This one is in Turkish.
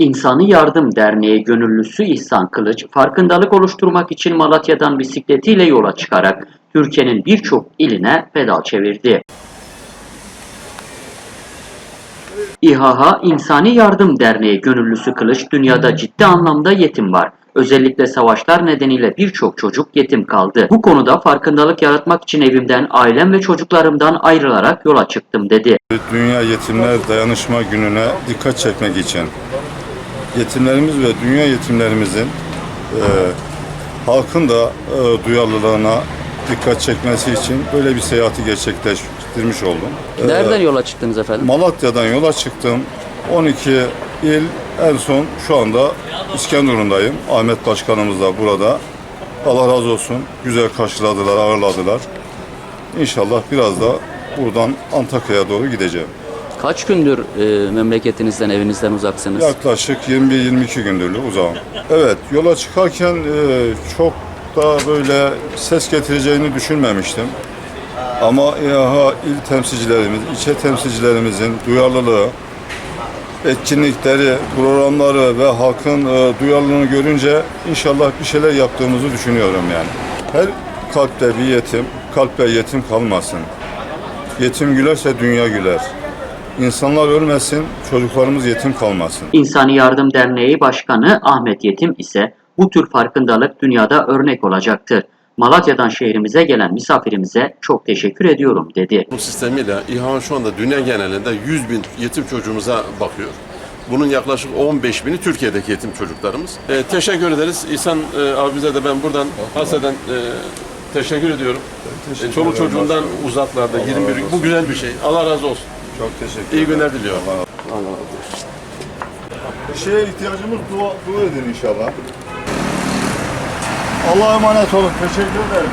İnsani Yardım Derneği gönüllüsü İhsan Kılıç, farkındalık oluşturmak için Malatya'dan bisikletiyle yola çıkarak Türkiye'nin birçok iline pedal çevirdi. İHA İnsani Yardım Derneği gönüllüsü Kılıç, dünyada ciddi anlamda yetim var. Özellikle savaşlar nedeniyle birçok çocuk yetim kaldı. Bu konuda farkındalık yaratmak için evimden, ailem ve çocuklarımdan ayrılarak yola çıktım dedi. Dünya Yetimler Dayanışma Günü'ne dikkat çekmek için yetimlerimiz ve dünya yetimlerimizin e, halkın da e, duyarlılığına dikkat çekmesi için böyle bir seyahati gerçekleştirmiş oldum. E, Nereden yola çıktınız efendim? Malatya'dan yola çıktım. 12 il en son şu anda İskenderun'dayım. Ahmet Başkanımız da burada. Allah razı olsun. Güzel karşıladılar, ağırladılar. İnşallah biraz da buradan Antakya'ya doğru gideceğim. Kaç gündür e, memleketinizden, evinizden uzaksınız? Yaklaşık 21-22 gündür uzağım. Evet, yola çıkarken e, çok da böyle ses getireceğini düşünmemiştim. Ama İHA il temsilcilerimiz, ilçe temsilcilerimizin duyarlılığı, etkinlikleri, programları ve halkın e, duyarlılığını görünce inşallah bir şeyler yaptığımızı düşünüyorum yani. Her kalpte bir yetim, kalpte yetim kalmasın. Yetim gülerse dünya güler. İnsanlar ölmesin, çocuklarımız yetim kalmasın. İnsani Yardım Derneği Başkanı Ahmet Yetim ise bu tür farkındalık dünyada örnek olacaktır. Malatya'dan şehrimize gelen misafirimize çok teşekkür ediyorum dedi. Bu sistemiyle İHA şu anda dünya genelinde 100 bin yetim çocuğumuza bakıyor. Bunun yaklaşık 15 bini Türkiye'deki yetim çocuklarımız. E, teşekkür ederiz. İhsan e, abimize de ben buradan hasreden e, teşekkür ediyorum. E, çoluk çocuğundan uzaklarda 21 gün. Bu güzel bir şey. Allah razı olsun. Çok teşekkür İyi günler diliyorum. Bir şeye ihtiyacımız dua, dua edin inşallah. Allah'a emanet olun. Teşekkür ederim.